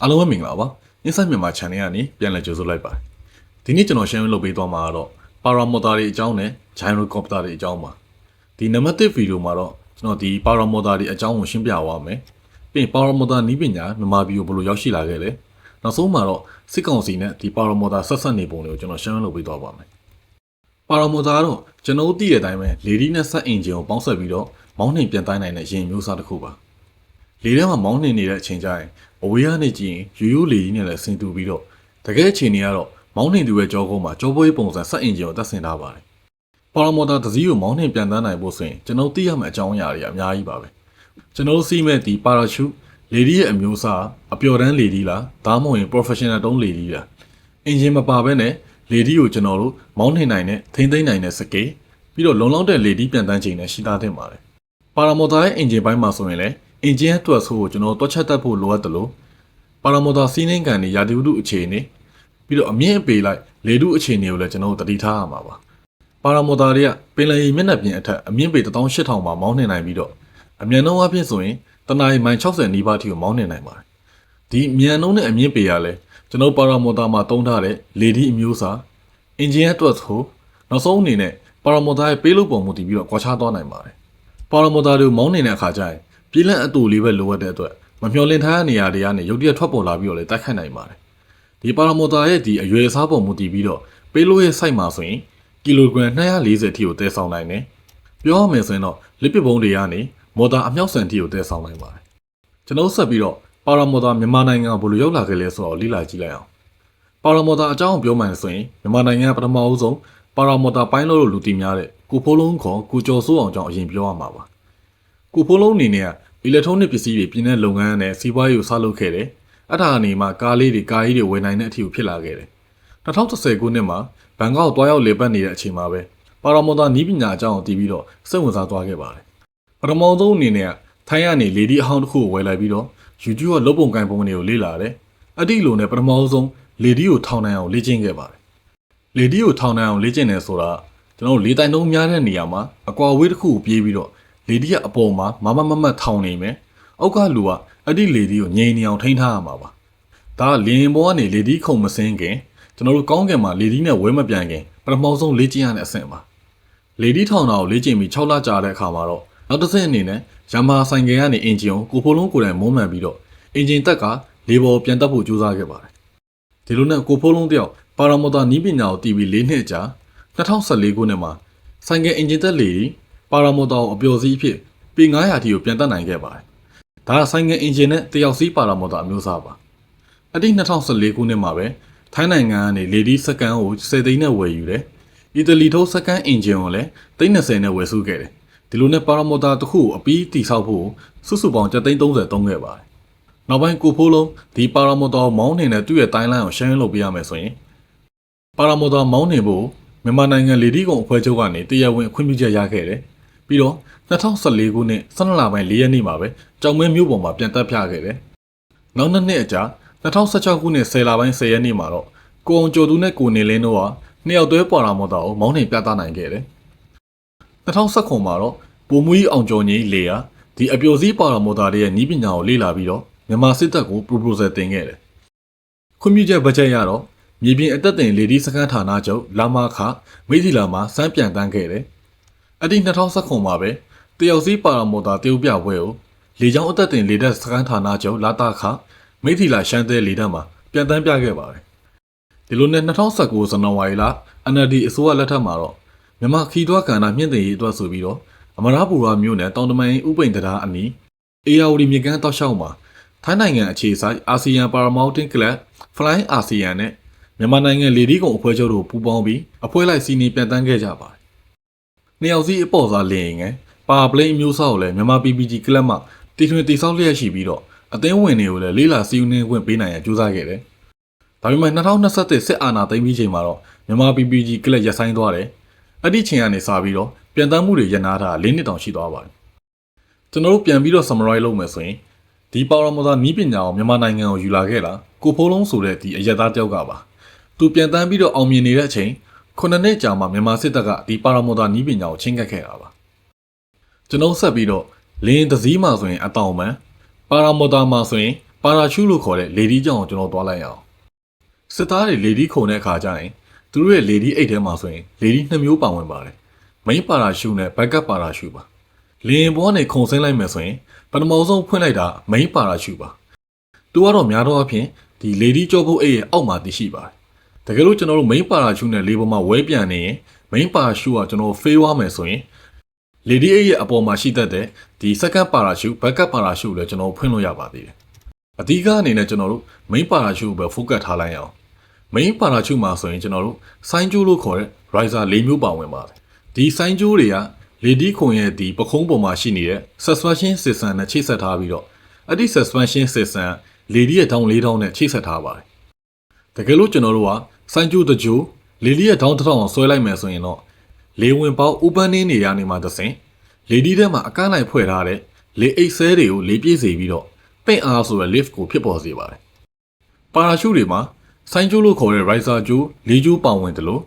အားလုံးပဲမင်္ဂလာပါ Insight မြန်မာ channel ကနေပြန်လည်ကြိုဆိုလိုက်ပါတယ်ဒီနေ့ကျွန်တော် share လုပ်ပေးသွားမှာကတော့ paramotor တွေအကြောင်းနဲ့ gyrocopter တွေအကြောင်းပါဒီနံပါတ်1ဗီဒီယိုမှာတော့ကျွန်တော်ဒီ paramotor တွေအကြောင်းကိုရှင်းပြသွားမယ်ပြီးရင် paramotor နီးပညာမြန်မာပြည်ကိုဘယ်လိုရောက်ရှိလာခဲ့လဲနောက်ဆုံးမှာတော့စစ်ကောင်စီနဲ့ဒီ paramotor ဆက်ဆက်နေပုံတွေကိုကျွန်တော် share လုပ်ပေးသွားပါမယ်ပါရာမိုတာကတော့ကျွန်တော်တို့သိတဲ့အတိုင်းပဲလေဒီနဲ့ဆက်အင်ဂျင်ကိုပေါင်းဆက်ပြီးတော့မောင်းနှင်ပြန်တိုင်းနိုင်တဲ့ယာဉ်မျိုးစားတစ်ခုပါ လေထဲမှာမောင်းနှင်နေတဲ့အချိန်ကျရင်အဝေးကနေကြည့်ရင်ရိုးရိုးလေကြီးနဲ့လည်းဆင်တူပြီးတော့တကယ်အချိန်တွေကတော့မောင်းနှင်သူရဲ့ကြောကုန်းမှာကြောပွေးပုံစံဆက်အင်ဂျင်ကိုတက်ဆင်ထားပါတယ်ပါရာမိုတာတစ်စီးကိုမောင်းနှင်ပြန်တန်းနိုင်ဖို့ဆိုရင်ကျွန်တော်သိရမယ့်အကြောင်းအရာတွေအများကြီးပါပဲကျွန်တော်စီးမဲ့ဒီပါရာရှုလေဒီရဲ့အမျိုးအစားအပျော်တန်းလေဒီလားဒါမှမဟုတ်ရင် professional တုံးလေဒီလားအင်ဂျင်မပါဘဲနဲ့လေဒီကိုကျွန်တော်တို့မောင်းနှင်နိုင်တဲ့ထိမ့်သိမ့်နိုင်တဲ့စကေးပြီးတော့လုံလောက်တဲ့လေဒီပြန်တန်းချိန်နဲ့ရှိသားတင်ပါတယ်ပါရာမိုတာရဲ့အင်ဂျင်ပိုင်းမှာဆိုရင်လည်း အင်ဂျင်ရဲ့တွက်ဆိုးကိုကျွန်တော်တွက်ချက်တတ်ဖို့လိုအပ်တယ်လို့ပါရာမိုတာစီးနှင်းကန်တွေရာသီဥတုအခြေအနေပြီးတော့အမြင့်အပေလိုက်လေတုအခြေအနေကိုလည်းကျွန်တော်တို့တတိထားရမှာပါပါရာမိုတာတွေကပင်လယ်ရေမျက်နှာပြင်အထက်အမြင့်ပေ18000မှာမောင်းနှင်နိုင်ပြီးတော့အမြန်နှုန်းအဖြစ်ဆိုရင်တနအီမိုင်60နီးပါးအထိကိုမောင်းနှင်နိုင်ပါတယ်ဒီမြန်နှုန်းနဲ့အမြင့်ပေရလဲကျွန်တော်ပါရာမိုတာမှာတုံးထားတဲ့လေဒီအမျိုးအစားအင်ဂျင်ရဲ့တွက်ဆိုးနောက်ဆုံးအနေနဲ့ပါရာမိုတာရဲ့ပေးလို့ပုံမူတည်ပြီးတော့ကွာခြားသွားနိုင်ပါတယ်ပါရာမိုတာတွေကိုမောင်းနေတဲ့အခါကျရင် ပြေးလန့်အတူလေးပဲလိုအပ်တဲ့အတွက်မမျှော်လင့်ထားတဲ့နေရာတွေကနေရုတ်တရက်ထွက်ပေါ်လာပြီးတော့လည်းတိုက်ခိုက်နိုင်ပါတယ်ဒီပါရာမိုတာရဲ့ဒီအရွယ်အစားပုံမူတည်ပြီးတော့ပေးလို့ရဲ့ site မှာဆိုရင်ကီလိုဂရမ်240အထိကိုတည်ဆောင်နိုင်တယ်ပြောရမယ်ဆိုရင်တော့လစ်ပစ်ပုံးတွေကနေမော်တာအမြောက်ဆန်အထိကိုတည်ဆောင်နိုင်ပါတယ်ကျွန်တော်ဆက်ပြီးတော့ပါရာမိုတာမြန်မာနိုင်ငံကဘယ်လိုရောက်လာခဲ့လဲဆိုတော့လေ့လာကြည့်လိုက်အောင်ပါရာမိုတာအကြောင်းပြောမှန်ဆိုရင်မြန်မာနိုင်ငံကပထမအဆုံးပါရာမိုတာပိုင်းလို့လူတည်များတဲ့ကိုဖိုးလုံးခေါ်ကိုကျော်စိုးအောင်ကြောင့်အရင်ပြောရမှာပါကိုဖိုးလုံးအနေနဲ့က အီလက်ထရောနစ်ပစ္စည်းတွေပြင်းတဲ့လုပ်ငန်းနဲ့စီးပွားရေးကိုစလုပ်ခဲ့တယ်အဲ့ဒါအနေမှာကားလေးတွေကားကြီးတွေဝယ်နိုင်တဲ့အထိကိုဖြစ်လာခဲ့တယ်2010ခုနှစ်မှာဘန်ကောက်သွားရောက်လေပတ်နေတဲ့အချိန်မှာပဲပါရာမိုတာနီးပညာအကြောင်းကိုတည်ပြီးတော့စိတ်ဝင်စားသွားခဲ့ပါတယ်ပထမဆုံးအနေနဲ့ကထိုင်းကနေလေဒီအဟောင်းတစ်ခုကိုဝယ်လိုက်ပြီးတော့ YouTube ကလုပ်ပုံကိုင်ပုံတွေကိုလေ့လာတယ်အဲ့ဒီလိုနဲ့ပထမဆုံးလေဒီကိုထောင်နိုင်အောင်လေ့ကျင့်ခဲ့ပါတယ်လေဒီကိုထောင်နိုင်အောင်လေ့ကျင့်တယ်ဆိုတာကျွန်တော်တို့လေတိုင်တုံးများတဲ့နေရာမှာအကွာဝေးတစ်ခုကိုပြေးပြီးတော့ လေဒီကအပေါ်မှာမမမမတ်ထောင်နေမယ်အောက်ကလူကအဲ့ဒီလေဒီကိုငြိမ်နေအောင်ထိန်းထားရမှာပါဒါကလင်းဘောကနေလေဒီခုံမစင်းခင်ကျွန်တော်တို့ကောင်းကင်မှာလေဒီနဲ့ဝဲမပြန်ခင်ပထမဆုံးလေ့ကျင့်ရတဲ့အဆင့်ပါလေဒီထောင်တာကိုလေ့ကျင့်ပြီး6လကြာတဲ့အခါမှာတော့နောက်တစ်ဆင့်အနေနဲ့ရမ္မာဆိုင်ကယ်ကနေအင်ဂျင်ကိုကိုဖိုးလုံးကိုယ်တိုင်မုံးမှန်ပြီးတော့အင်ဂျင်တက်ကလေဘော်ပြန်တက်ဖို့ကြိုးစားခဲ့ပါတယ်ဒီလိုနဲ့ကိုဖိုးလုံးတယောက်ပါရာမိုတာနီးပညာကိုတီးပြီး၄နှစ်ကြာ2014ခုနှစ်မှာဆိုင်ကယ်အင်ဂျင်တက်လေ ပါရာမိုတာကိုအပျော်စီးအဖြစ်ပေ900ထိကိုပြန်တက်နိုင်ခဲ့ပါတယ်ဒါကဆိုင်ကယ်အင်ဂျင်နဲ့တယောက်စီးပါရာမိုတာအမျိုးအစားပါအဲ့ဒီ2014ခုနှစ်မှာပဲထိုင်းနိုင်ငံကနေလေဒီစကန်ကို10သိန်းနဲ့ဝယ်ယူတယ်အီတလီထိုးစကန်အင်ဂျင်ကိုလည်း330နဲ့ဝယ်စုခဲ့တယ်ဒီလိုနဲ့ပါရာမိုတာတစ်ခုကိုအပီးတိဆောက်ဖို့စုစုပေါင်းကျပ်သိန်း30သုံးခဲ့ပါတယ်နောက်ပိုင်းကိုဖိုးလုံးဒီပါရာမိုတာမောင်းနေတဲ့သူ့ရဲ့တိုင်းလိုင်းကိုရှင်းလုပ်ပေးရမယ်ဆိုရင်ပါရာမိုတာမောင်းနေဖို့မြန်မာနိုင်ငံလေဒီကုံအဖွဲ့ချုပ်ကနေတရားဝင်ခွင့်ပြုချက်ရခဲ့တယ် ပြီးတော့2014ခုနှစ်12လပိုင်း4ရက်နေ့မှာပဲကြောင်မဲမြို့ပေါ်မှာပြန်တက်ပြခဲ့တယ်နောက်နှစ်နှစ်အကြာ2016ခုနှစ်10လပိုင်း10ရက်နေ့မှာတော့ကိုအောင်ကျော်သူနဲ့ကိုနေလင်းတို့ဟာနှစ်ယောက်တွဲပါရာမိုတာကိုမောင်းနေပြသနိုင်ခဲ့တယ်2019မှာတော့ပုံမူကြီးအောင်ကျော်ကြီးလေယာဒီအပျော်စီးပါရာမိုတာတွေရဲ့နီးပညာကိုလေ့လာပြီးတော့မြန်မာစစ်တပ်ကို proposal တင်ခဲ့တယ်။ခွင့်ပြုချက်ဘတ်ဂျက်ရတော့မြေပြင်အသက်တင်လေဒီစခန်းဌာနချုပ်လာမာခမိသီလာမှာစမ်းပြန်တန်းခဲ့တယ်။ အဲ့ဒီ2019မှာပဲတယောက်စီးပါရာမိုတာတရုတ်ပြပွဲကိုလေကြောင်းအသက်တင်လေတပ်စခန်းဌာနချုပ်လာတာခမိသီလာရှမ်းတဲလေတပ်မှာပြန်တန်းပြခဲ့ပါတယ်။ဒီလိုနဲ့2019ဇန်နဝါရီလ NLD အစိုးရလက်ထက်မှာတော့မြန်မာခီးသွွားကဏ္ဍမြင့်တင်ရေးအတွက်ဆိုပြီးတော့အမရပူရာမြို့နယ်တောင်တမန်ဥပိန်တရားအနီးအေယာဝတီမြေကမ်းတောက်လျှောက်မှာထိုင်းနိုင်ငံအခြေစိုက်အာဆီယံပါရာမောင်တင်ကလပ် Flying ASEAN နဲ့မြန်မာနိုင်ငံလေဒီကုံအဖွဲ့ချုပ်တို့ပူးပေါင်းပြီးအဖွဲ့လိုက်စီးနီးပြန်တန်းခဲ့ကြပါတယ်။ နှစ်ယောက်စီအပေါ်စားလင်းငယ်ပါပလိန်မျိုးစားကိုလည်းမြန်မာ PPG ကလပ်မှတည်ထွင်တည်ဆောက်လျက်ရှိပြီးတော့အသင်းဝင်တွေကိုလည်းလေးလာစီးဦးနှင်းခွင့်ပေးနိုင်ရန်ကြိုးစားခဲ့တယ်။ဒါပေမဲ့2021စစ်အာဏာသိမ်းပြီးချိန်မှာတော့မြန်မာ PPG ကလပ်ရပ်ဆိုင်းသွားတယ်။အဲ့ဒီချိန်ကနေစပြီးတော့ပြန်တမ်းမှုတွေရနာတာ၄နှစ်တောင်ရှိသွားပါတယ်။ကျွန်တော်တို့ပြန်ပြီးတော့ summarize လုပ်မယ်ဆိုရင်ဒီပါရာမိုတာနီးပညာကိုမြန်မာနိုင်ငံကိုယူလာခဲ့တာကိုဖိုးလုံးဆိုတဲ့ဒီအရက်သားတယောက်ကပါ။သူပြန်တမ်းပြီးတော့အောင်မြင်နေတဲ့အချိန် ခုနှစ်နှစ်ကြာမှမြန်မာစစ်တပ်ကဒီပါရာမိုတာနီးပညာကိုချင်းကပ်ခဲ့တာပါ။ကျွန်တော်ဆက်ပြီးတော့လင်းတစည်းမှာဆိုရင်အတောင်ပံပါရာမိုတာမှာဆိုရင်ပါရာရှုလို့ခေါ်တဲ့လေဒီကြောင်ကိုကျွန်တော်သွားလိုက်အောင်စစ်သားတွေလေဒီခုန်တဲ့အခါကျရင်သူတို့ရဲ့လေဒီအိတ်ထဲမှာဆိုရင်လေဒီနှစ်မျိုးပါဝင်ပါတယ်မိန်းပါရာရှုနဲ့ဘက်ကပ်ပါရာရှုပါလင်းဘောနဲ့ခုန်ဆင်းလိုက်မယ်ဆိုရင်ပထမဆုံးဖွင့်လိုက်တာမိန်းပါရာရှုပါသူကတော့များတော့အဖြစ်ဒီလေဒီကြောပုတ်အိတ်ရဲ့အောက်မှာတည်ရှိပါတယ် တကယ်လို့ကျွန်တော်တို့မိန်းပါရာရှုနဲ့လေပေါ်မှာဝဲပြန်နေရင်မိန်းပါရာရှုကကျွန်တော်ဖေးသွားမယ်ဆိုရင်လေဒီအိတ်ရဲ့အပေါ်မှာရှိတတ်တဲ့ဒီ second parachute backup parachute လည်းကျွန်တော်ဖွင့်လို့ရပါသေးတယ်။အဓိကအနေနဲ့ကျွန်တော်တို့ main parachute ကိုပဲ focus ထားလိုက်အောင်။ main parachute မှာဆိုရင်ကျွန်တော်တို့ဆိုင်းကျိုးလို့ခေါ်တဲ့ riser ၄မျိုးပါဝင်ပါတယ်။ဒီဆိုင်းကျိုးတွေကလေဒီခွန်ရဲ့ဒီပခုံးပေါ်မှာရှိနေတဲ့ suspension system နဲ့ချိတ်ဆက်ထားပြီးတော့အဲ့ဒီ suspension system လေဒီရဲ့တောင်း၄တောင်းနဲ့ချိတ်ဆက်ထားပါတယ်။တကယ်လို့ကျွန်တော်တို့က ဆိုင်းကျိုးတကြိုလေဒီရဲ့တောင်းတစ်ထောင်အောင်ဆွဲလိုက်မယ်ဆိုရင်တော့လေဝင်ပေါက် opening နေရနေမှာသစင်လေဒီထဲမှာအကန့်လိုက်ဖွဲ့ထားတဲ့လေအိတ်ဆဲတွေကိုလေပြည့်စေပြီးတော့ပင့်အားဆိုတဲ့ lift ကိုဖြစ်ပေါ်စေပါတယ်။ပါရာရှုတွေမှာဆိုင်းကျိုးလို့ခေါ်တဲ့ riser ကျိုးလေးကျိုးပါဝင်တယ်လို့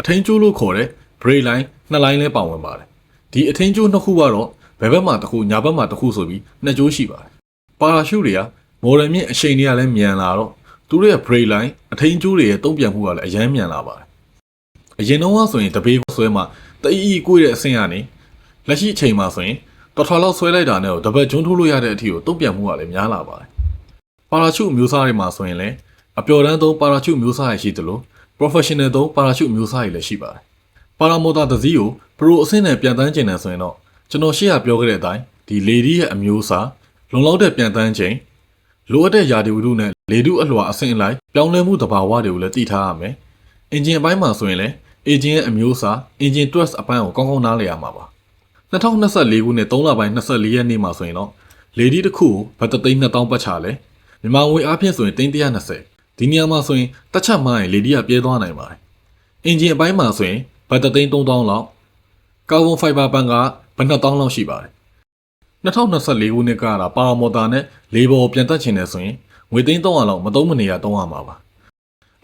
အထင်းကျိုးလို့ခေါ်တဲ့ brake line နှစ်လိုင်းလည်းပါဝင်ပါတယ်။ဒီအထင်းကျိုးနှစ်ခုကတော့ဘယ်ဘက်မှာတစ်ခုညာဘက်မှာတစ်ခုဆိုပြီးနှစ်ကျိုးရှိပါတယ်။ပါရာရှုတွေကမော်ဒယ်မြင့်အရှိန်တွေကလည်းမြန်လာတော့ သူတို့ရဲ့ brake line အထင်းကျိုးတွေရဲ့တုံ့ပြန်မှုကလည်းအရင်မြန်လာပါတယ်။အရင်တော့ကဆိုရင်တပေးဆွဲမှာတအီအီကိုတဲ့အဆင့်ကနေလက်ရှိအချိန်မှာဆိုရင်တော်တော်လောက်ဆွဲလိုက်တာနဲ့တော့တပတ်ကျွန်းထိုးလို့ရတဲ့အထိကိုတုံ့ပြန်မှုကလည်းများလာပါတယ်။ပါရာရှုမျိုးစားတွေမှာဆိုရင်လည်းအပျော်တမ်းသုံးပါရာရှုမျိုးစားရရှိသလို professional သုံးပါရာရှုမျိုးစားတွေလည်းရှိပါတယ်။ပါရာမော်တာတစ်စီးကို pro အဆင့်နဲ့ပြန်တန်းကျင်တယ်ဆိုရင်တော့ကျွန်တော်ရှေ့ကပြောခဲ့တဲ့အတိုင်းဒီ lady ရဲ့အမျိုးအစားလုံလောက်တဲ့ပြန်တန်းချိန် လိုအပ်တဲ့ယာဒီဝတ္ထုနဲ့လေတုအလွှာအဆင့်အလိုက်ပြောင်းလဲမှုသဘာဝတွေကိုလည်းသိထားရမယ်။အင်ဂျင်အပိုင်းမှာဆိုရင်လည်း agent ရဲ့အမျိုးအစား engine thrust အပိုင်းကိုကောင်းကောင်းနားလည်ရမှာပါ2024ခုနှစ်3လပိုင်း24ရက်နေ့မှာဆိုရင်တော့ lady တစ်ခုကိုဘတ်တသိန်း2000ပတ်ချလဲမြန်မာငွေအားဖြင့်ဆိုရင်330ဒီနေရာမှာဆိုရင်တက်ချက်မှရင် lady ကပြဲသွားနိုင်ပါတယ် engine အပိုင်းမှာဆိုရင်ဘတ်တသိန်း3000လောက် carbon fiber ပန်ကဘတ်2000လောက်ရှိပါတယ် 2024ခုနှစ်ကလာပါဝါမော်တာနဲ့လေဘော်ပြန်တက်ချင်တယ်ဆိုရင်ငွေသိန်း300လောက်မသုံးမနေရသုံးရမှာပါ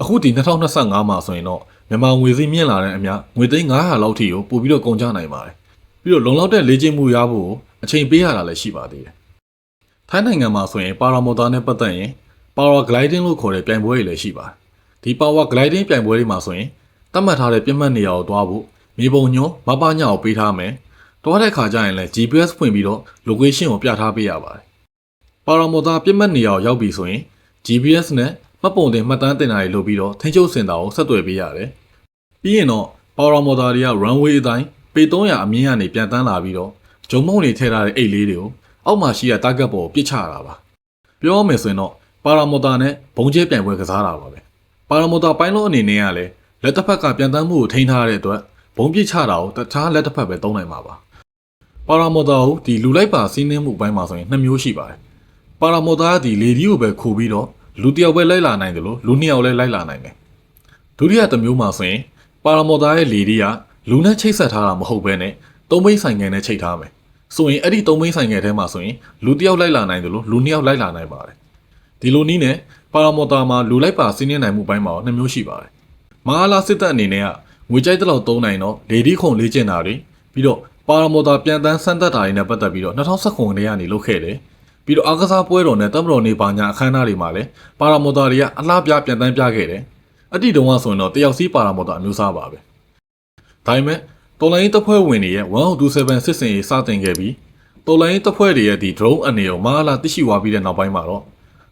အခုဒီ2025မှာဆိုရင်တော့မြန်မာငွေစည်းမြင့်လာတဲ့အမျှငွေသိန်း900လောက်ထိကိုပို့ပြီးတော့ကုန်ကျနိုင်ပါတယ်။ပြီးတော့လုံလောက်တဲ့လေ့ကျင့်မှုရဖို့အချိန်ပေးရတာလည်းရှိပါသေးတယ်။ထိုင်းနိုင်ငံမှာဆိုရင်ပါရာမော်တာနဲ့ပတ်သက်ရင် Power Gliding လို့ခေါ်တဲ့ပြိုင်ပွဲတွေလည်းရှိပါတယ်။ဒီ Power Gliding ပြိုင်ပွဲတွေမှာဆိုရင်သတ်မှတ်ထားတဲ့ပြတ်မှတ်နေရာကိုတွားဖို့မြေပုံညွှန်မပညာကိုပေးထားမယ်။ တွားတဲ့ခါကျရင်လည်း GPS ဖွင့်ပြီးတော့ location ကိုပြထားပေးရပါတယ်။ပါရာမော်တာပြတ်မှတ်နေရာကိုရောက်ပြီဆိုရင် GPS နဲ့မှတ်ပုံတင်မှတ်တမ်းတင်တာတွေလုပ်ပြီးတော့ထိန်းချုပ်စင်တာကိုဆက်သွယ်ပေးရတယ်။ပြီးရင်တော့ power motor တွေက runway အတိုင်းပေ300အမြင့်ကနေပြန်တန်းလာပြီးတော့ဂျုံမုံတွေထည့်ထားတဲ့အိတ်လေးတွေကိုအောက်မှာရှိတဲ့ target ပေါ်ကိုပစ်ချတာပါ။ပြောရမယ်ဆိုရင်တော့ power motor နဲ့ဘုံကျဲပြိုင်ပွဲကစားတာပါပဲ။ power motor ပိုင်းလုံးအနေနဲ့ကလည်းလက်တစ်ဖက်ကပြန်တန်းမှုကိုထိန်းထားရတဲ့အတွက်ဘုံပစ်ချတာကိုတခြားလက်တစ်ဖက်ပဲသုံးနိုင်မှာပါ။ power motor ကိုဒီလူလိုက်ပါစီးနှင်းမှုပိုင်းမှာဆိုရင်နှစ်မျိုးရှိပါတယ်။ power motor ကဒီလေဒီကိုပဲခိုးပြီးတော့လူတစ်ယောက်ပဲလိုက်လာနိုင်တယ်လို့လူနှစ်ယောက်လည်းလိုက်လာနိုင်တယ်ဒုတိယတစ်မျိုးမှာဆိုရင်ပါရာမော်တာရဲ့လေဒီကလူနဲ့ချိတ်ဆက်ထားတာမဟုတ်ဘဲနဲ့သုံးဘိန်းဆိုင်ငယ်နဲ့ချိတ်ထားမယ်ဆိုရင်အဲ့ဒီသုံးဘိန်းဆိုင်ငယ်ထဲမှာဆိုရင်လူတစ်ယောက်လိုက်လာနိုင်တယ်လို့လူနှစ်ယောက်လိုက်လာနိုင်ပါတယ်ဒီလိုနည်းနဲ့ပါရာမော်တာမှာလူလိုက်ပါစီးနှင်းနိုင်မှုပိုင်းမှာနှစ်မျိုးရှိပါတယ်မဟာလာစစ်တပ်အနေနဲ့ကငွေကြိုက်တဲ့လောက်သုံးနိုင်တော့လေဒီခုံလေးကျင်တာတွေပြီးတော့ ပါရာမော်တာပြန်တန်းဆန်းသက်တာတွေနဲ့ပတ်သက်ပြီးတော့2019ခုနှစ်ကနေလုပ်ခဲ့တယ်ပြီးတော့အားကစားပွဲတော်နဲ့တမတော်နေပါညာအခမ်းအနားတွေမှာလည်းပါရာမော်တာတွေကအလားပြပြန်တန်းပြခဲ့တယ်။အတိတုံးကဆိုရင်တော့တယောက်စီးပါရာမော်တာအမျိုးအစားပါပဲ။ဒါပေမဲ့တော်လိုင်းတပ်ဖွဲ့ဝင်တွေရဲ့1027စစ်စင်ရေးစတင်ခဲ့ပြီးတော်လိုင်းတပ်ဖွဲ့တွေရဲ့ဒီ drone အနေကိုမဟာလာသိရှိဝါပြီးတဲ့နောက်ပိုင်းမှာတော့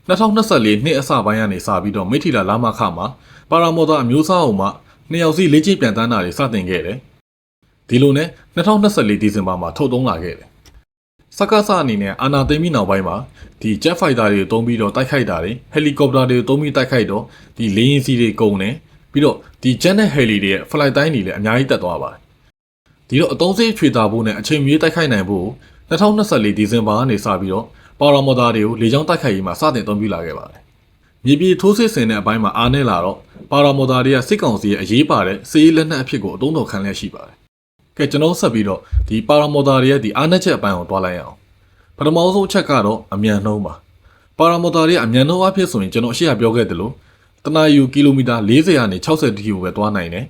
2024နှစ်အစပိုင်းကနေစပြီးတော့မိထီလာလာမခမှာပါရာမော်တာအမျိုးအစားအုံမှနှစ်ယောက်စီးလေ့ကျင့်ပြန်တန်းတာတွေစတင်ခဲ့တယ်။ ဒီလိုနဲ့2024ဒီဇင်ဘာမှာထုတ်သုံးလာခဲ့တယ်စကားစအနေနဲ့အာနာသိမ်းပြီးနောက်ပိုင်းမှာဒီ jet fighter တွေကိုတုံးပြီးတော့တိုက်ခိုက်တာတွေ helicopter တွေကိုတုံးပြီးတိုက်ခိုက်တော့ဒီလေယာဉ်စီတွေကုန်တယ်ပြီးတော့ဒီ jet နဲ့ heli တွေရဲ့ flight time တွေလည်းအများကြီးတက်သွားပါတယ်ဒီတော့အသုံးစရိတ်ချွေတာဖို့နဲ့အချိန်မီတိုက်ခိုက်နိုင်ဖို့2024ဒီဇင်ဘာကနေစပြီးတော့ပါရာမော်တာတွေကိုလေကြောင်းတိုက်ခိုက်ရေးမှာစတင်သုံးပြလာခဲ့ပါတယ်မြေပြည်ထိုးစစ်ဆင်တဲ့အပိုင်းမှာအားနည်းလာတော့ပါရာမော်တာတွေကစစ်ကောင်စီရဲ့အရေးပါတဲ့စီးရေးလက်နက်အဖြစ်ကိုအသုံးတော်ခံလျက်ရှိပါတယ် ကဲကျွန်တော်ဆက်ပြီးတော့ဒီပါရာမော်တာတွေရဲ့ဒီအားနည်းချက်အပိုင်းကိုတွားလိုက်အောင်ပထမဆုံးအချက်ကတော့အမြန်နှုံးပါပါရာမော်တာတွေအမြန်နှုံးအဖြစ်ဆိုရင်ကျွန်တော်အရှိရပြောခဲ့သလိုတနာယူကီလိုမီတာ40ကနေ60တီကိုပဲတွားနိုင်တယ်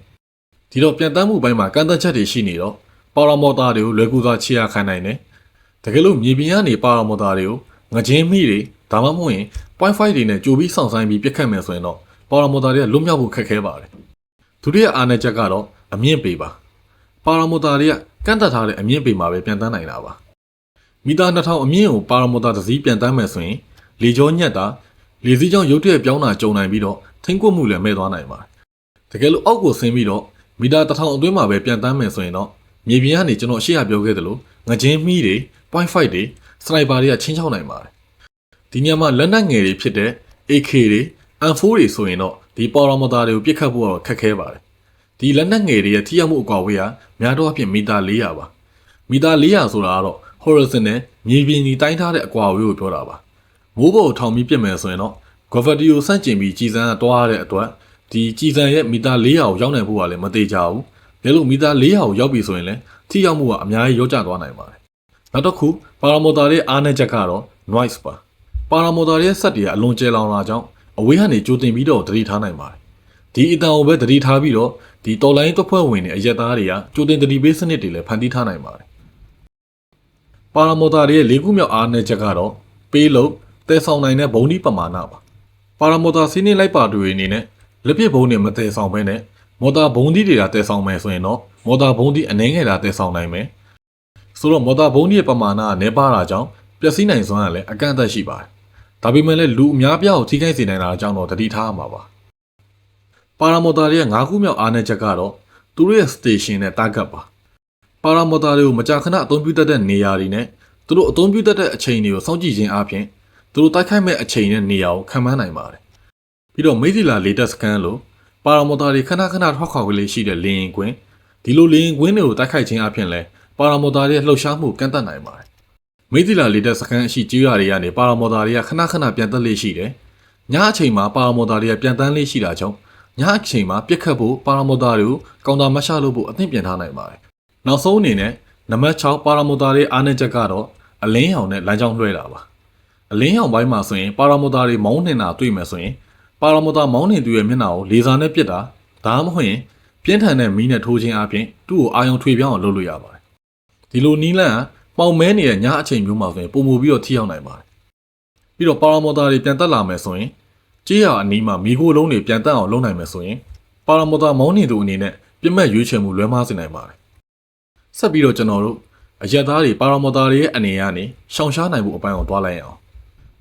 ဒီတော့ပြန်တမ်းမှုပိုင်းမှာကန့်သက်ချက်တွေရှိနေတော့ပါရာမော်တာတွေကိုလွယ်ကူစွာခြေရခံနိုင်တယ်တကယ်လို့မြေပြင်ကနေပါရာမော်တာတွေကိုငကြင်းမိတွေဒါမှမဟုတ်ရင် point 5တွေနဲ့ကြိုပြီးစောင့်ဆိုင်ပြီးပြစ်ခတ်မယ်ဆိုရင်တော့ပါရာမိုတာတွေကလွတ်မြောက်ဖို့ခက်ခဲပါတယ်ဒုတိယအားနည်းချက်ကတော့အမြင့်ပေပါ ပါရာမိုတာတွေကကန့်သက်ထားတဲ့အမြင့်ပေမှာပဲပြန်တန်းနိုင်တာပါမီတာ2000အမြင့်ကိုပါရာမိုတာတစ်စီးပြန်တန်းမယ်ဆိုရင်လေကြောညက်တာလေစီးကြောင့်ရုတ်တရက်ပြောင်းတာကြုံနိုင်ပြီးတော့ထိမ့်ကွမှုလည်းမဲ့သွားနိုင်ပါတယ်တကယ်လို့အောက်ကိုဆင်းပြီးတော့မီတာ1000အတွင်းမှာပဲပြန်တန်းမယ်ဆိုရင်တော့မြေပြင်ကနေကျွန်တော်ရှေ့ရပြောခဲ့သလိုငချင်းမီးတွေ point 5တွေစနိုက်ပါတွေကချင်းချောက်နိုင်ပါတယ်ဒီညမှာလက်နက်ငယ်တွေဖြစ်တဲ့ AK တွေ M4 တွေဆိုရင်တော့ဒီပေါ်ရမတာတွေကိုပြစ်ခတ်ဖို့တော့ခက်ခဲပါတယ် ဒီလက်နက်ငယ်တွေရဲ့ထိရောက်မှုအကွာဝေးကများတော့အဖြစ်မီတာ400ပါမီတာ400ဆိုတာကတော့ horizon နဲ့မြေပြင်ကြီးတိုင်းထားတဲ့အကွာအဝေးကိုပြောတာပါမိုးပေါ်ထောင်ပြီးပြစ်မယ်ဆိုရင်တော့ gravity ကိုစန့်ကျင်ပြီးကြည်စမ်းကတွားရတဲ့အတွက်ဒီကြည်စမ်းရဲ့မီတာ400ကိုရောက်နိုင်ဖို့ကလည်းမသေးကြဘူး။ဒါလို့မီတာ400ကိုရောက်ပြီဆိုရင်လည်းထိရောက်မှုကအများကြီးရောကျသွားနိုင်ပါတယ်။နောက်တစ်ခုပါရာမိုတာရဲ့အားနည်းချက်ကတော့ noise ပါ။ပါရာမိုတာရဲ့စက်တွေကအလွန်ကျဲလောင်လာကြောင်းအဝေးကနေကြိုတင်ပြီးတော့သတိထားနိုင်ပါတယ်။ ဒီအတန်ကိုပဲသတိထားပြီးတော့ဒီတော်လိုင်းတွက်ဖွဲ့ဝင်တွေအရက်သားတွေကကြိုတင်သတိပေးစနစ်တွေလည်းဖန်တီးထားနိုင်ပါတယ်။ပါရာမိုတာရဲ့လေးခုမြောက်အားနည်းချက်ကတော့ပေးလို့တည်ဆောင်နိုင်တဲ့ဘုံဒီပမာဏပါ။ပါရာမိုတာစီးနှင်းလိုက်ပါတွေအနေနဲ့လက်ပစ်ဘုံတွေမတည်ဆောင်ဘဲနဲ့မော်တာဘုံဒီတွေကတည်ဆောင်မယ်ဆိုရင်တော့မော်တာဘုံဒီအနှဲငယ်တာတည်ဆောင်နိုင်မယ်။ဆိုတော့မော်တာဘုံဒီရဲ့ပမာဏကနည်းပါးတာကြောင့်ပျက်စီးနိုင်စွမ်းကလည်းအကန့်အသတ်ရှိပါတယ်။ဒါပေမဲ့လည်းလူအများပြားကိုထိခိုက်စေနိုင်တာအကြောင်းတော့သတိထားရမှာပါ။ ပါရာမော်တာရဲ့၅ခုမြောက်အားနည်းချက်ကတော့သူတို့ရဲ့ station နဲ့ target ပါ။ပါရာမော်တာတွေကိုမကြာခဏအသုံးပြုတတ်တဲ့နေရာတွေနဲ့သူတို့အသုံးပြုတတ်တဲ့အချိန်တွေကိုစောင့်ကြည့်ခြင်းအပြင်သူတို့တိုက်ခိုက်မဲ့အချိန်နဲ့နေရာကိုခံမှန်းနိုင်ပါတယ်။ပြီးတော့မိသီလာ latest scan လို့ပါရာမော်တာတွေခဏခဏထောက်ခေါက်ကလေးရှိတဲ့လေရင်ကွင်းဒီလိုလေရင်ကွင်းတွေကိုတိုက်ခိုက်ခြင်းအပြင်လဲပါရာမော်တာတွေရဲ့လှုပ်ရှားမှုကန့်သတ်နိုင်ပါတယ်။မိသီလာ latest scan အရှိကျေးရွာတွေကနေပါရာမော်တာတွေကခဏခဏပြန်တက်လေးရှိတယ်။ညအချိန်မှာပါရာမော်တာတွေကပြန်တန်းလေးရှိတာကြောင့် ညအချိန်မှာပြက်ခတ်ဖို့ပါရာမော်တာတွေကိုကောင်တာမရှလုပ်ဖို့အသင့်ပြင်ထားနိုင်ပါတယ်။နောက်ဆုံးအနေနဲ့နံပါတ်6ပါရာမော်တာတွေအားနည်းချက်ကတော့အလင်းရောင်နဲ့လမ်းကြောင်းလွှဲတာပါ။အလင်းရောင်ပိုင်းမှာဆိုရင်ပါရာမိုတာတွေမောင်းနှင်တာတွေ့မယ်ဆိုရင်ပါရာမိုတာမောင်းနှင်သူရဲ့မျက်နှာကိုလေဆာနဲ့ပစ်တာဒါမှမဟုတ်ရင်ပြင်းထန်တဲ့မီးနဲ့ထိုးခြင်းအပြင်သူ့ကိုအာရုံထွေပြောင်းအောင်လုပ်လို့ရပါတယ်။ဒီလိုနီးလန့်ကပေါင်မဲနေတဲ့ညအချိန်မျိုးမှာဆိုရင်ပုံမူပြီးတော့ထိရောက်နိုင်ပါတယ်။ပြီးတော့ပါရာမိုတာတွေပြန်တက်လာမယ်ဆိုရင် ကြေးရအနီးမှာမီးခိုးလုံးတွေပြန်တက်အောင်လုပ်နိုင်မယ်ဆိုရင်ပါရာမိုတာမောင်းနှင်သူအနေနဲ့ပြစ်မှတ်ရွေးချယ်မှုလွဲမှားစေနိုင်ပါတယ်။ဆက်ပြီးတော့ကျွန်တော်တို့အရက်သားတွေပါရာမော်တာတွေရဲ့အနေကနေရှောင်ရှားနိုင်မှုအပိုင်းကိုတွားလိုက်အောင်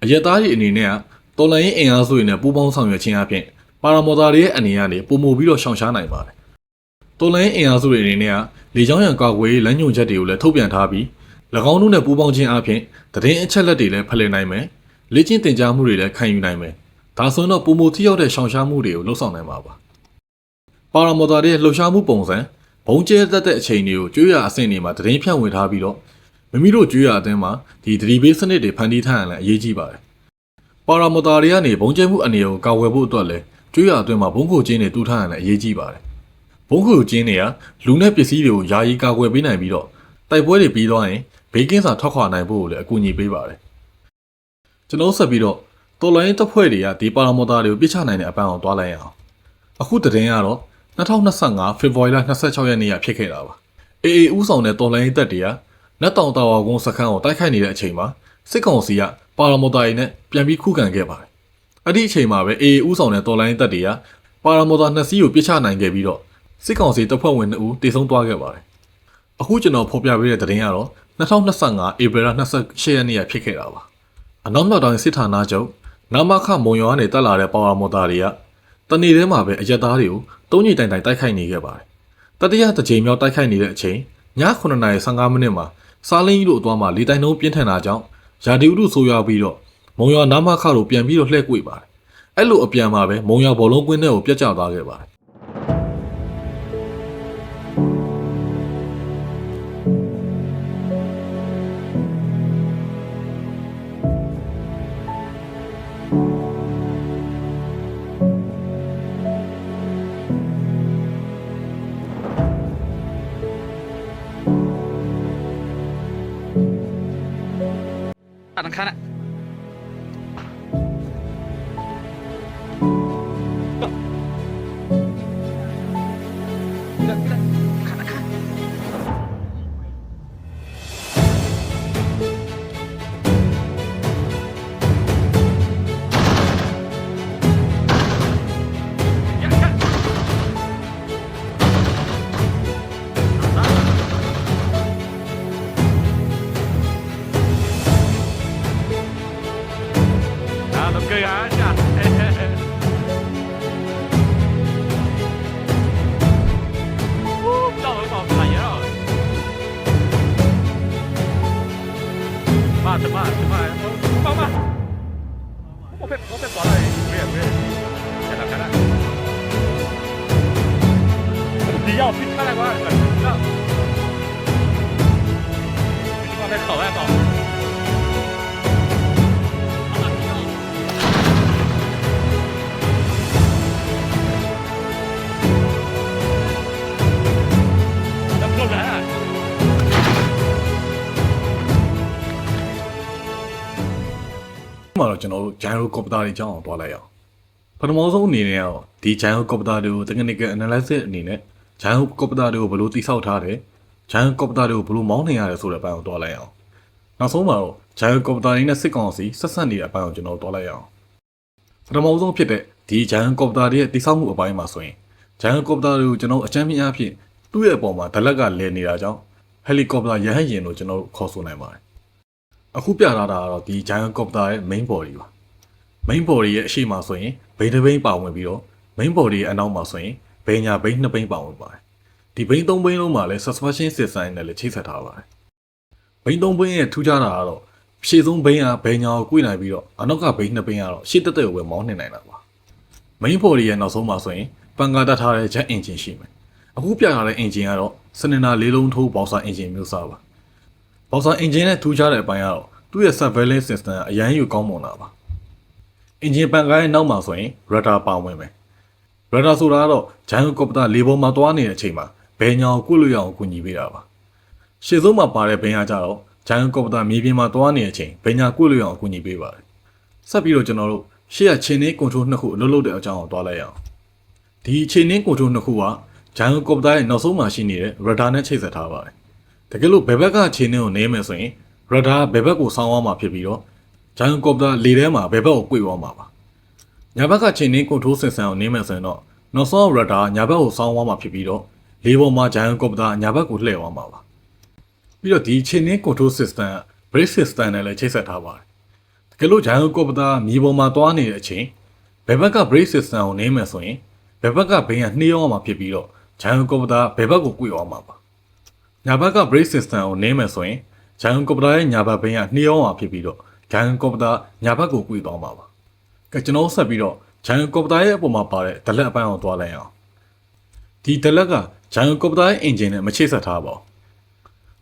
အရက်သားတွေအနေနဲ့ကတော်လိုင်းအင်အားစုတွေနဲ့ပူးပေါင်းဆောင်ရွက်ခြင်းအပြင်ပါရာမော်တာတွေရဲ့အနေကနေပုံမှုပြီးတော့ရှောင်ရှားနိုင်ပါတယ်တော်လိုင်းအင်အားစုတွေအနေနဲ့ကလေကြောင်းရန်ကာကွယ်လမ်းညွှန်ချက်တွေကိုလည်းထုတ်ပြန်ထားပြီး၎င်းတို့နဲ့ပူးပေါင်းခြင်းအပြင်သတင်းအချက်လက်တွေလည်းဖလှယ်နိုင်မယ်လေ့ကျင့်သင်ကြားမှုတွေလည်းခံယူနိုင်မယ် ဒါဆိုရင်တော့ပုံမှုထိရောက်တဲ့ရှောင်ရှားမှုတွေကိုလှုပ်ဆောင်နိုင်မှာပါပါရာမော်တာတွေရဲ့လှုပ်ရှားမှုပုံစံဘုံကျဲတတ်တဲ့အချိန်တွေကိုကျွေးရအဆင့်တွေမှာသတင်းဖြန့်ဝေထားပြီးတော့မိမိတို့ကျွေးရအသင်းမှာဒီသတိပေးစနစ်တွေဖန်တီးထားရင်လည်းအရေးကြီးပါတယ်။ပါရာမိုတာတွေကနေဘုံကျဲမှုအနေကိုကာဝယ်ဖို့အတွက်လည်းကျွေးရအသင်းမှာဘုံခိုကျင်းတွေတူးထားရင်လည်းအရေးကြီးပါတယ်။ဘုံခိုကျင်းတွေကလူနဲ့ပစ္စည်းတွေကိုယာယီကာကွယ်ပေးနိုင်ပြီးတော့တိုက်ပွဲတွေပြီးသွားရင်ဘေးကင်းစွာထွက်ခွာနိုင်ဖို့ကိုလည်းအကူအညီပေးပါတယ်။ကျွန်တော်ဆက်ပြီးတော့ တော်လိုင်းတပ်ဖွဲ့တွေကဒီပါရာမိုတာတွေကိုပြစ်ချနိုင်တဲ့အပန်းအောင်တွားလိုက်ရအောင်။အခုတရင်ကတော့2025ဖေဖော်ဝါရီလ26ရက်နေ့ကဖြစ်ခဲ့တာပါ။ AA ဦးဆောင်တဲ့တော်လိုင်းတပ်တွေကနတ်တောင်တာဝါကုန်းစခန်းကိုတိုက်ခိုက်နေတဲ့အချိန်မှာစစ်ကောင်စီကပါရာမော်တာတွေနဲ့ပြန်ပြီးခုခံခဲ့ပါတယ်။အဲ့ဒီအချိန်မှာပဲ AA ဦးဆောင်တဲ့တော်လိုင်းတပ်တွေကပါရာမော်တာနှစ်စီးကိုပြစ်ချနိုင်ခဲ့ပြီးတော့စစ်ကောင်စီတပ်ဖွဲ့ဝင်2ဦးတေဆုံးသွားခဲ့ပါတယ်။အခုကျွန်တော်ဖော်ပြပေးတဲ့သတင်းကတော့2025ဧပြီလ28ရက်နေ့ကဖြစ်ခဲ့တာပါ။အနောက်မြောက်တိုင်းစစ်ဌာနချုပ် နမခမုံရွာကနေတက်လာတဲ့ပါရာမော်တာတွေကတနေ့ထဲမှာပဲအရက်သားတွေကိုတုံးညိတိုင်တိုင်တိုက်ခိုက်နေခဲ့ပါတယ်။တတိယတစ်ချိန်မြောက်တိုက်ခိုက်နေတဲ့အချိန်ည9:15မိနစ်မှာစားလင်းကြီးတို့အသွားမှာလေတိုင်နှုံးပြင်းထန်တာကြောင့်ရာဒီဥတုဆိုးရွားပြီးတော့မုံရွာနာမခတို့ပြန်ပြီးတော့လှည့်ကွေ့ပါတယ်။အဲ့လိုအပြန်မှာပဲမုံရွာဘောလုံးကွင်းထဲကိုပြတ်ကျသွားခဲ့ပါတယ်။ 你往那口外搞。 怎么人啊？ ဒီမှာတော့ကျွန်တော်တို့ gyro copter တွေအကြောင်းအောင်တွားလိုက်အောင်ပထမဆုံးအနေနဲ့ကတော့ဒီ gyro copter တွေကို technical analysis အနေနဲ့ gyro copter တွေကိုဘယ်လိုတိစောက်ထားတယ် gyro copter တွေကိုဘယ်လိုမောင်းနေရတယ်ဆိုတဲ့အပိုင်းကိုတွားလိုက်အောင် နောက်ဆုံးမှာတော့ gyro copter တွေနဲ့စစ်ကောင်စီဆက်ဆက်နေတဲ့အပိုင်းကိုကျွန်တော်တို့တွားလိုက်အောင်ပထမဆုံးဖြစ်တဲ့ဒီ gyro copter တွေရဲ့တိစောက်မှုအပိုင်းမှာဆိုရင် gyro copter တွေကိုကျွန်တော်အချမ်းမြင်အဖြစ်သူ့ရဲ့အပေါ်မှာဒလက်ကလဲနေတာကြောင့် helicopter ရဟတ်ယာဉ်လို့ကျွန်တော်တို့ခေါ်ဆိုနိုင်ပါတယ်အခုပြထားတာကတော့ဒီ giant copter ရဲ့ main body ပါ main body ရဲ့အရှိမဆိုရင်ဘိန်းတစ်ဘိန်းပါဝင်ပြီးတော့ main body ရဲ့အနောက်မှာဆိုရင်ဘိန်းညာဘိန်းနှစ်ဘိန်းပါဝင်ပါတယ်ဒီဘိန်းသုံးဘိန်းလုံးမှာလည်း suspension system နဲ့လည်းချိတ်ဆက်ထားပါတယ် ဘိန်းသုံးဘိန်းရဲ့ထူးခြားတာကတော့ရှေ့ဆုံးဘိန်းကဘိန်းညာကို꿰နိုင်ပြီးတော့အနောက်ကဘိန်းနှစ်ဘိန်းကတော့ရှေ့တက်တက်ကိုပဲမောင်းနေနိုင်တာပါ main body ရဲ့နောက်ဆုံးမှာဆိုရင်ပန်ကာတက်ထားတဲ့ jet engine ရှိမယ်အခုပြထားတဲ့ engine ကတော့စနင်နာလေးလုံးထိုးပေါက်စာ engine မျိုးစားပါဘောက်ဆာအင်ဂျင်နဲ့ထူးခြားတဲ့အပိုင်းကတော့သူ့ရဲ့ surveillance system ကအရန်ယူကောင်းမွန်တာပါအင်ဂျင်ပန်ကားရဲ့နောက်မှာဆိုရင် radar ပါဝင်မယ် radar ဆိုတာကတော့ giant copter လေပေါ်မှာသွားနေတဲ့အချိန်မှာဘယ်ညာကိုကုလို့ရအောင်ကူညီပေးတာပါ ရှေ့ဆုံးမှာပါတဲ့ဘင်ကကြတော့ giant copter မြေပြင်မှာသွားနေတဲ့အချိန်ဘယ်ညာကုလို့ရအောင်ကူညီပေးပါတယ်ဆက်ပြီးတော့ကျွန်တော်တို့ရှေ့ကခြေနှင်း control နှစ်ခုအလုပ်လုပ်တဲ့အကြောင်းကိုတွားလိုက်ရအောင်ဒီခြေနှင်း control နှစ်ခုက giant copter ရဲ့နောက်ဆုံးမှာရှိနေတဲ့ radar နဲ့ချိတ်ဆက်ထားပါတယ်တကယ်လို့ဘယ်ဘက်ကခြေနှင်းကိုနေမယ်ဆိုရင်ရဒါဘယ်ဘက်ကိုဆောင်းသွားမှာဖြစ်ပြီးတော့ဂျိုင်ကော်ပတာလေထဲမှာဘယ်ဘက်ကို꿰သွားမှာပါညာဘက်ကခြေနှင်းကွန်ထရိုးစင်ဆန်ကိုနေမယ်ဆိုရင်တော့နောက်ဆုံးရဒါညာဘက်ကိုဆောင်းသွားမှာဖြစ်ပြီးတော့လေပေါ်မှာဂျိုင်ကော်ပတာညာဘက်ကိုလှည့်သွားမှာပါ ပြီးတော့ဒီခြေနှင်းကွန်ထရိုးစင်ဆန် brake system နဲ့လည်းချိတ်ဆက်ထားပါတယ်တကယ်လို့ဂျိုင်ကော်ပတာမြေပေါ်မှာသွားနေတဲ့အချိန်ဘယ်ဘက်က brake system ကိုနေမယ်ဆိုရင်ဘယ်ဘက်ကဘိန်းကနှေးသွားမှာဖြစ်ပြီးတော့ဂျိုင်ကော်ပတာဘယ်ဘက်ကို꿰သွားမှာပါညာဘက်က brake system ကိုနင်းမယ်ဆိုရင် giant copter ရဲ့ညာဘက်ဘင်းကနှီးအောင်အောင်ဖြစ်ပြီးတော့ giant copter ညာဘက်ကို꿰သွားမှာပါ။ကဲကျွန်တော်ဆက်ပြီးတော့ giant copter ရဲ့အပေါ်မှာပါတဲ့ဒလက်အပိုင်းအောင်သွားလိုက်အောင်။ဒီဒလက်က giant copter ရဲ့ engine နဲ့မချိတ်ဆက်ထားပါဘူး။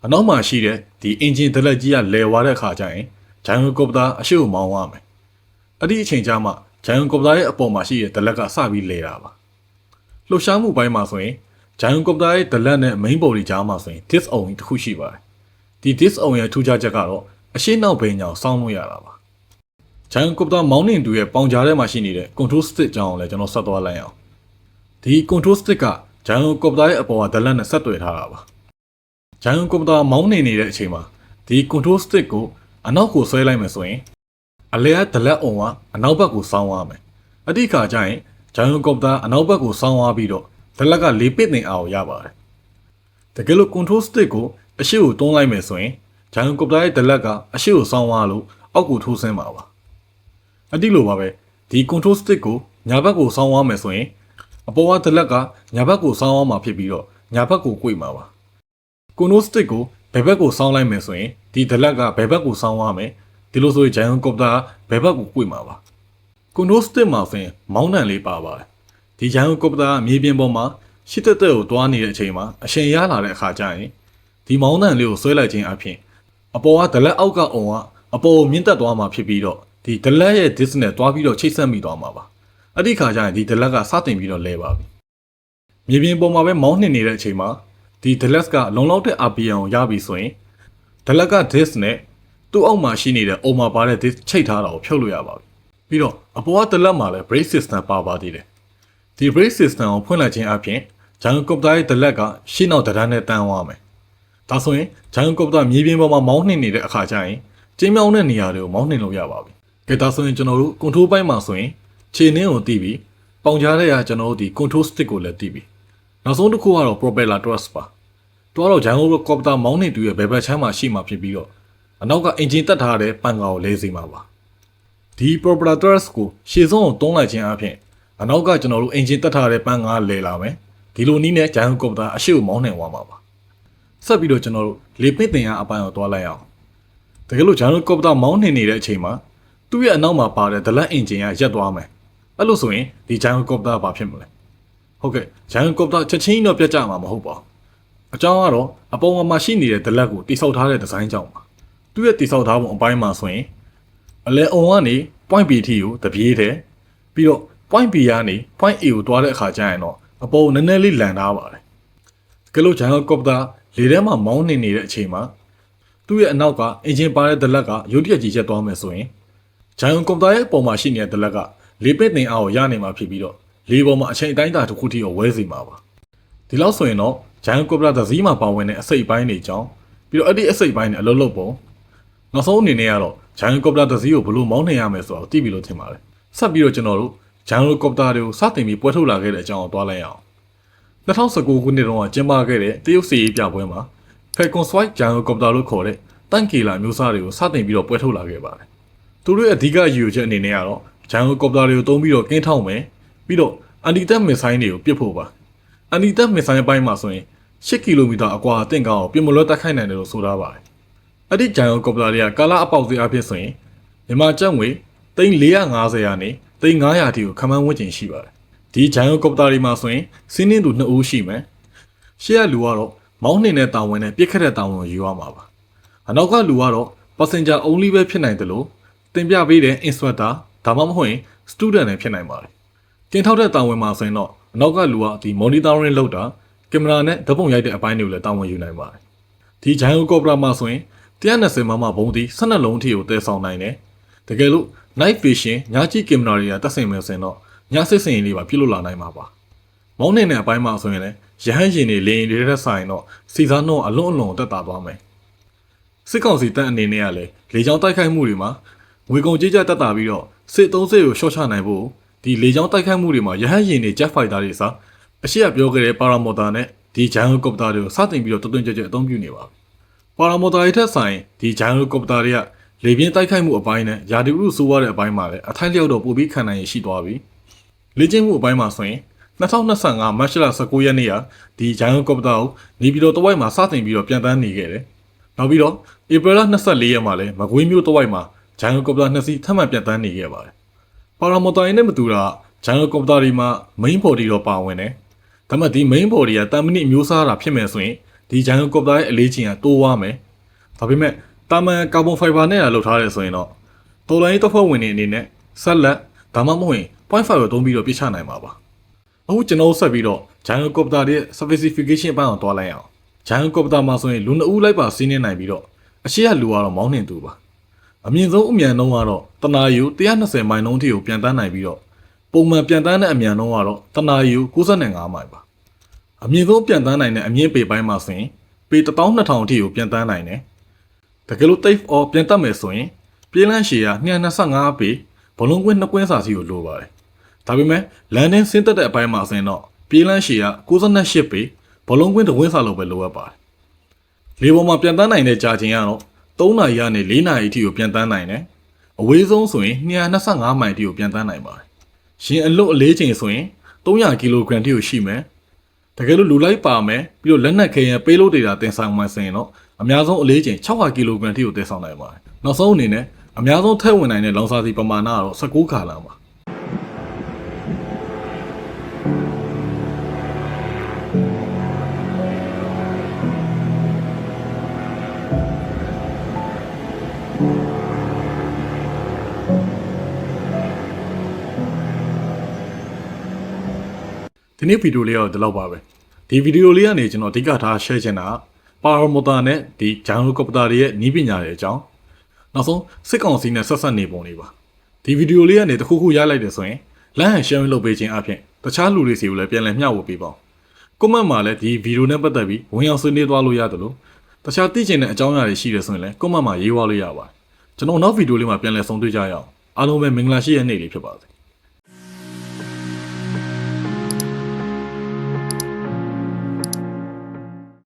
အနောက်မှာရှိတဲ့ဒီ engine ဒလက်ကြီးကလဲသွားတဲ့အခါကျရင် giant copter အရှိကိုမောင်းရမယ်။အဲ့ဒီအချိန်ကျမှ giant copter ရဲ့အပေါ်မှာရှိတဲ့ဒလက်ကစပြီးလဲတာပါ။လှုပ်ရှားမှုပိုင်းမှာဆိုရင် giant copter ရဲ့ဒလက်နဲ့ main body ကြားမှာဆိုရင် disc on တစ်ခုရှိပါတယ်။ဒီ disc on ရဲ့ထူးခြားချက်ကတော့အရှင်းနောက်ဘိန်းကြောင်စောင်းလို့ရတာပါ။ giant copter mounting တူရဲ့ပေါင်ကြားထဲမှာရှိနေတဲ့ control stick ကြောင်းကိုလည်းကျွန်တော်ဆက်သွားလိုက်အောင်။ဒီ control stick က giant copter ရဲ့အပေါ်ကဒလက်နဲ့ဆက်သွယ်ထားတာပါ။ giant copter မောင်းနေနေတဲ့အချိန်မှာဒီ control stick ကိုအနောက်ကိုဆွဲလိုက်မယ်ဆိုရင်အလဲဒလက်အုံကအနောက်ဘက်ကိုစောင်းသွားမယ်။အတိခါကျရင် giant copter အနောက်ဘက်ကိုစောင်းသွားပြီးတော့ဒလက်ကလေးပစ်နေအောင်ရပါတယ်။တကယ်လို့ control stick ကိုအရှိကိုတွန်းလိုက်မယ်ဆိုရင် giant copter ရဲ့ဒလက်ကအရှိကိုစောင်းသွားလို့အောက်ကိုထိုးဆင်းပါပါ။အတိလိုပါပဲဒီ control stick ကိုညာဘက်ကိုစောင်းသွားမယ်ဆိုရင်အပေါ်ကဒလက်ကညာဘက်ကိုစောင်းသွားမှာဖြစ်ပြီးတော့ညာဘက်ကို꿰မှာပါ။ control stick ကိုဘယ်ဘက်ကိုစောင်းလိုက်မယ်ဆိုရင်ဒီဒလက်ကဘယ်ဘက်ကိုစောင်းသွားမယ်ဒီလိုဆိုရင် giant copter ကဘယ်ဘက်ကို꿰မှာပါ။ control stick မှာဆိုရင်မောင်းနှံလေးပါပါတယ်။ဒီဂျိုင်းကော်ပတာမြေပြင်ပေါ်မှာရှစ်တက်တက်ကိုတွားနေတဲ့အချိန်မှာအရှင်ရလာတဲ့အခါကျရင်ဒီမောင်းတန်လေးကိုဆွဲလိုက်ခြင်းအပြင်အပေါ်ကဒလက်အောက်ကအုံကအပေါ်ကိုမြင့်တက်သွားမှာဖြစ်ပြီးတော့ဒီဒလက်ရဲ့ disk နဲ့တွားပြီးတော့ချိတ်ဆက်မိသွားမှာပါအဲ့ဒီခါကျရင်ဒီဒလက်ကစတင်ပြီးတော့လဲပါပြီမြေပြင်ပေါ်မှာပဲမောင်းနှင်နေတဲ့အချိန်မှာ ဒီဒလက်ကလုံလောက်တဲ့ RPM ကိုရပြီဆိုရင်ဒလက်က disk နဲ့သူ့အောက်မှာရှိနေတဲ့အုံမှာပါတဲ့ disk ချိတ်ထားတာကိုဖြုတ်လို့ရပါပြီပြီးတော့အပေါ်ကဒလက်မှာလည်း brake system ပါပါသေးတယ်ဒီ brake system ကိုဖွင့်လိုက်ခြင်းအပြင်ဂျန်ကော်ပတာရဲ့ဒလက်ကရှင်းနောက်တရမ်းနဲ့တန်းသွားမယ်။ဒါဆိုရင်ဂျန်ကော်ပတာမြေပြင်ပေါ်မှာမောင်းနှင်နေတဲ့အခါကျရင်ကျင်းမြောင်းတဲ့နေရာတွေကိုမောင်းနှင်လို့ရပါပြီ။ကဲဒါဆိုရင်ကျွန်တော်တို့ control ပိုင်းမှာဆိုရင်ခြေနှင်းကိုတီးပြီးပေါင်ကြားတဲ့ရာကျွန်တော်တို့ဒီ control stick ကိုလည်းတီးပြီးနောက်ဆုံးတစ်ခုကတော့ propeller thrust ပါ။ တွားတော့ဂျန်ကော်ပတာမောင်းနှင်တူရဲ့ဘယ်ဘက်ချမ်းမှာရှိမှဖြစ်ပြီးတော့အနောက်က engine တက်ထားတဲ့ပန်ကာကိုလဲစီမှာပါ။ဒီ proprietors ကိုရှေ့ဆုံးကိုတွန်းလိုက်ခြင်းအပြင်အနောက်ကကျွန်တော်တို့အင်ဂျင်တက်ထားတဲ့ပန်းကားလဲလာမယ်ဒီလိုနည်းနဲ့ဂျိုင်းဟိုကော်ပတာအရှိကိုမောင်းနှင်သွားမှာပါဆက်ပြီးတော့ကျွန်တော်တို့လေပင့်တင်ရအပိုင်းကိုတွားလိုက်အောင်တကယ်လို့ဂျိုင်းဟိုကော်ပတာမောင်းနှင်နေတဲ့အချိန်မှာသူ့ရဲ့အနောက်မှာပါတဲ့ဒလက်အင်ဂျင်ကရက်သွားမယ်အဲ့လိုဆိုရင်ဒီဂျိုင်းဟိုကော်ပတာဘာဖြစ်မလဲဟုတ်ကဲ့ဂျိုင်းဟိုကော်ပတာချက်ချင်းတော့ပြတ်ကျမှာမဟုတ်ပါဘူး အကြောင်းကတော့အပေါ်မှာရှိနေတဲ့ဒလက်ကိုတိဆောက်ထားတဲ့ဒီဇိုင်းကြောင့်ပါသူ့ရဲ့တိဆောက်ထားပုံအပိုင်းမှာဆိုရင်အလဲအုံကနေ point B ထိကိုတပြေးတယ်ပြီးတော့ point B ကနေ point A ကိုတွားတဲ့အခါကျရင်တော့အပေါ်နည်းနည်းလေးလန်ထားပါတယ်ကလို့ဂျန်ကော့ပတာလေထဲမှာမောင်းနေနေတဲ့အချိန်မှာသူ့ရဲ့အနောက်ကအင်ဂျင်ပါတဲ့ဒလက်ကရုတ်တရက်ကြီးချက်သွားမယ်ဆိုရင်ဂျန်ကော့ပတာရဲ့အပေါ်မှာရှိနေတဲ့ဒလက်ကလေပစ်တင်အားကိုရနိုင်မှာဖြစ်ပြီးတော့လေပေါ်မှာအချိန်အတိုင်းအတာတစ်ခုထိကိုဝဲစီမှာပါဒီလောက်ဆိုရင်တော့ ဂျန်ကော့ပတာသစည်းမှာပါဝင်တဲ့အစိတ်ပိုင်းတွေကြောင်းပြီးတော့အဲ့ဒီအစိတ်ပိုင်းတွေအလုံးလုံးပုံနောက်ဆုံးအနေနဲ့ကတော့ဂျိုင်းကော်ပတာတစ်စီးကိုဘလို့မောင်းနှင်ရမယ်ဆိုတော့သိပြီလို့ထင်ပါတယ်ဆက်ပြီးတော့ကျွန်တော်တို့ဂျိုင်းကော်ပတာတွေကိုစတင်ပြီးပွဲထုတ်လာခဲ့တဲ့အကြောင်းကိုတွားလိုက်အောင်2019ခုနှစ်တုန်းကကျင်းပခဲ့တဲ့တရုတ်စီရေးပြပွဲမှာ Falcon Swipe ဂျိုင်းကော်ပတာလို့ခေါ်တဲ့တန်ကီလာမျိုးစားတွေကိုစတင်ပြီးတော့ပွဲထုတ်လာခဲ့ပါတယ်သူတို့ရဲ့အဓိကရည်ရွယ်ချက်အနေနဲ့ကတော့ဂျိုင်းကော်ပတာတွေကိုသုံးပြီးတော့ကင်းထောက်မယ်ပြီးတော့အန်တီတက်မစ်ဆိုင်တွေကိုပစ်ဖို့ပါအန်တီတက်မစ်ဆိုင်ပိုင်းမှာဆိုရင် 10ကီလိုမီတာအကွာအသင့်ကောင်းကိုပြင်မလွတ်တက်ခိုက်နိုင်တယ်လို့ဆိုထားပါတယ်အဲ့ဒီဂျန်ယောကော်ပလာတွေကကာလာအပေါက်စီအဖြစ်ဆိုရင်မြန်မာကျပ်ငွေ3450ရာနေ3500တီကိုခန့်မှန်းဝန်းကျင်ရှိပါတယ်ဒီဂျန်ယောကော်ပလာတွေမှာဆိုရင်စင်းနှင်းသူ2ဦးရှိမယ်ရှေ့ကလူကတော့မောင်းနှင်တဲ့တာဝန်နဲ့ပြစ်ခတ်တဲ့တာဝန်ကိုယူရမှာပါအနောက်ကလူကတော့ passenger only ပဲဖြစ်နိုင်တယ်လို့တင်ပြပေးတဲ့ instructor ဒါမှမဟုတ်ရင် student လည်းဖြစ်နိုင်ပါတယ်ကင်ထောက်တဲ့တာဝန်မှာဆိုရင်တော့အနောက်ကလူကဒီ monitoring လုပ်တာက င်မရာနဲ့ဓာတ်ပုံရိုက်တဲ့အပိုင်းတွေကိုလည်းတာဝန်ယူနိုင်ပါတယ်ဒီဂျန်ယောကော်ပလာမှာဆိုရင်120မမဘုံဒီ12လုံးထိကိုတည်ဆောင်နိုင်တယ်။တကယ်လို့ night vision ညကြည့်ကင်မရာတွေကတက်ဆင်မယ်ဆိုရင်တော့ညစစ်စင်လေးပါပြုတ်လို့လာနိုင်မှာပါ။မောင်းနေတဲ့အပိုင်းမှာဆိုရင်လည်းရဟန်းရှင်တွေလေရင်တွေတက်ဆိုင်တော့စီစားနှုံးအလွန်အလွန်တက်တာသွားမယ်။စစ်ကောင်စီတပ်အနေနဲ့ကလည်းလေကြောင်းတိုက်ခိုက်မှုတွေမှာငွေကုန်ကြေးကျတက်တာပြီးတော့စစ်သုံးစစ်ကိုရှော့ချနိုင်ဖို့ဒီလေကြောင်းတိုက်ခိုက်မှုတွေမှာရဟန်းရှင်တွေ jet fighter တွေစား အရှိရပြောခဲ့တဲ့ paramotor နဲ့ဒီ giant copter တွေကိုစတင်ပြီးတော့တွတ်တွင်းကြွကြွအသုံးပြုနေပါပြီ။ပါရာမော်တာတွေထက်ဆိုင်ဒီဂျိုင်းလိုကော်ပတာတွေကလေပြင်းတိုက်ခိုက်မှုအပိုင်းနဲ့ယာတီဥဆိုးရတဲ့အပိုင်းမှာလည်းအထိုက်လျောက်တော့ပိုပြီးခံနိုင်ရရှိသွားပြီလေ့ကျင့်မှုအပိုင်းမှာဆိုရင်2025မတ်လ19ရက်နေ့ကဒီဂျိုင်းလိုကော်ပတာကိုနေပြည်တော်တဝိုက်မှာစတင်ပြီးတော့ပြန်တန်းနေခဲ့တယ်နောက်ပြီးတော့ဧပြီလ24ရက်မှာလည်းမကွေးမြို့တဝိုက်မှာဂျိုင်းလိုကော်ပတာနှစ်စီးထပ်မံပြန်တန်းနေခဲ့ပါတယ်ပါရာမော်တာတွေနဲ့မတူတာဂျိုင်းလိုကော်ပတာတွေမှာ main body တော့ပါဝင်တယ် ဒါပေမဲ့ဒီ main body ကတာမနစ်မျိုးစားတာဖြစ်မယ်ဆိုရင်ဒီဂျိုင်းလိုကော်ပတာရဲ့အလေးချိန်ကတိုးသွားမယ်ဒါပေမဲ့တာမန်ကာဗွန်ဖိုင်ဘာနဲ့လောက်ထားရဲဆိုရင်တော့တော်လိုင်းတစ်ဖွဲ့ဝင်တွေအနေနဲ့ဆက်လက်ဒါမှမဟုတ်ရင် point 5ကိုသုံးပြီးတော့ပြချနိုင်မှာပါအခုကျွန်တော်ဆက်ပြီးတော့ Giant Copter ရဲ့ specification ဘက်အောင်တွားလိုက်အောင် Giant Copter မှာဆိုရင်လူနှစ်ဦးလိုက်ပါစီးနေနိုင်ပြီးတော့အရှိရလူကတော့မောင်းနှင်သူပါအမြင့်ဆုံးအမြန်နှုန်းကတော့တနာယူ120မိုင်နှုန်းထိကိုပြန်တန်းနိုင်ပြီးတော့ ပုံမှန်ပြန်တန်းတဲ့အမြန်နှုန်းကတော့တနာယူ95မိုင်ပါအမြင့်ဆုံးပြန်တန်းနိုင်တဲ့အမြင့်ပေပိုင်းမှာဆိုရင်ပေ12000အထိကိုပြန်တန်းနိုင်တယ်တကယ်လို့ tape off ပြန်တက်မယ်ဆိုရင်ပြေးလန်းရှည်က225ပေဘလုံးကွင်းနှစ်ကွင်းစာစီကိုလိုပါတယ်ဒါပေမဲ့ landing ဆင်းသက်တဲ့အပိုင်းမှာဆိုရင်တော့ပြေးလန်းရှည်က68ပေဘလုံးကွင်းတစ်ကွင်းစာလောက်ပဲလိုအပ်ပါတယ်လေပေါ်မှာပြန်တန်းနိုင်တဲ့ကြာချိန်ကတော့3နာရီကနေ4နာရီအထိကိုပြန်တန်းနိုင်တယ်အဝေးဆုံးဆိုရင်225မိုင်အထိကိုပြန်တန်းနိုင်ပါတယ် ရှင်အလွတ်အလေးချိန်ဆိုရင်300ကီလိုဂရမ်ထိကိုရှိမယ်တကယ်လို့လူလိုက်ပါမယ်ပြီးတော့လက်နက်ခဲရင်ပေးလို့ဒေတာတင်ဆောင်မှဆိုရင်တော့အများဆုံးအလေးချိန်600ကီလိုဂရမ်ထိကိုတင်ဆောင်နိုင်ပါတယ်နောက်ဆုံးအနေနဲ့အများဆုံးထည့်ဝင်နိုင်တဲ့လောင်စာဆီပမာဏကတော့19ခါလမ်းပါ ဒီနေ့ဗီဒီယိုလေးကတော့ဒီလောက်ပါပဲဒီဗီဒီယိုလေးကနေကျွန်တော်အဓိကထား share ချင်တာကပါရာမိုတာနဲ့ဒီဂျန်လိုကော်ပတာတွေရဲ့နီးပညာတွေအကြောင်းနောက်ဆုံးစစ်ကောင်စီနဲ့ဆက်ဆက်နေပုံတွေပါဒီဗီဒီယိုလေးကနေတခုခုရလိုက်တယ်ဆိုရင်လမ်းဟန် share လုပ်ပေးခြင်းအပြင်တခြားလူတွေစီကိုလည်းပြန်လည်မျှဝေပေးပါဦးကွန်မန့်မှာလည်းဒီဗီဒီယိုနဲ့ပတ်သက်ပြီးဝင်ရောက်ဆွေးနွေးသွားလို့ရတယ်လို့တခြားသိချင်တဲ့အကြောင်းအရာတွေရှိတယ်ဆိုရင်လည်းကွန်မန့်မှာရေးသွားလို့ရပါတယ်ကျွန်တော်နောက်ဗီဒီယိုလေးမှာပြန်လည်ဆုံတွေ့ကြရအောင်အားလုံးပဲမင်္ဂလာရှိတဲ့နေ့လေးဖြစ်ပါစေ